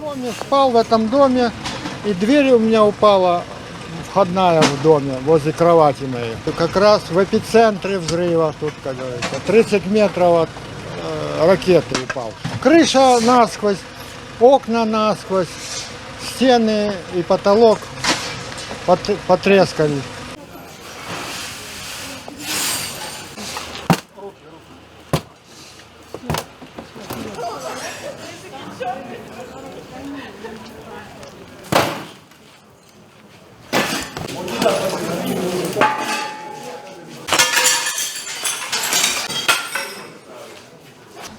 Доме спал в этом доме, и дверь у меня упала входная в доме, возле кровати моей. Как раз в эпицентре взрыва, тут, как говорится, 30 метров от э, ракеты упал. Крыша насквозь, окна насквозь, стены и потолок пот- потрескались.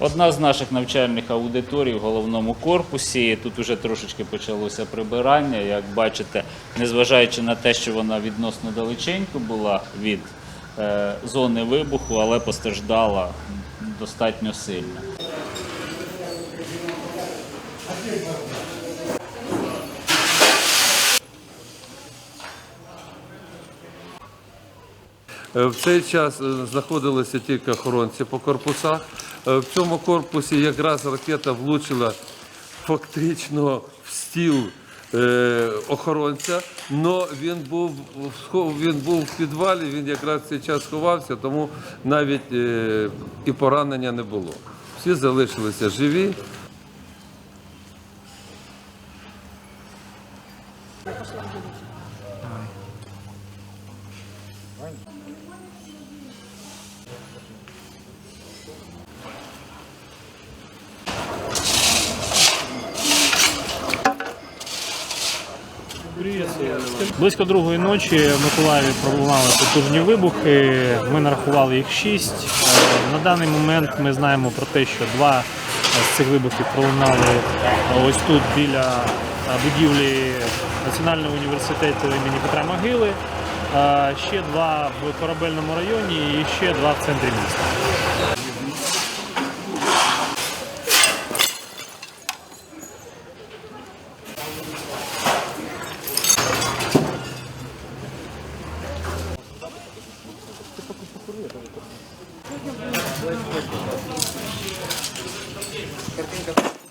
Одна з наших навчальних аудиторій в головному корпусі. Тут вже трошечки почалося прибирання. Як бачите, незважаючи на те, що вона відносно далеченько була від е, зони вибуху, але постраждала достатньо сильно. В цей час е, знаходилися тільки охоронці по корпусах. Е, В цьому корпусі якраз ракета влучила фактично в стіл е, охоронця, але він був, він був в підвалі, він якраз цей час сховався, тому навіть е, і поранення не було. Всі залишилися живі. Близько другої ночі в Миколаєві пролунали потужні вибухи. Ми нарахували їх шість. Е, На даний момент ми знаємо про те, що два з цих вибухів пролунали ось тут біля е, будівлі Національного університету імені Петра Могили ще два в корабельному районі і ще два в центрі міста. Картинка.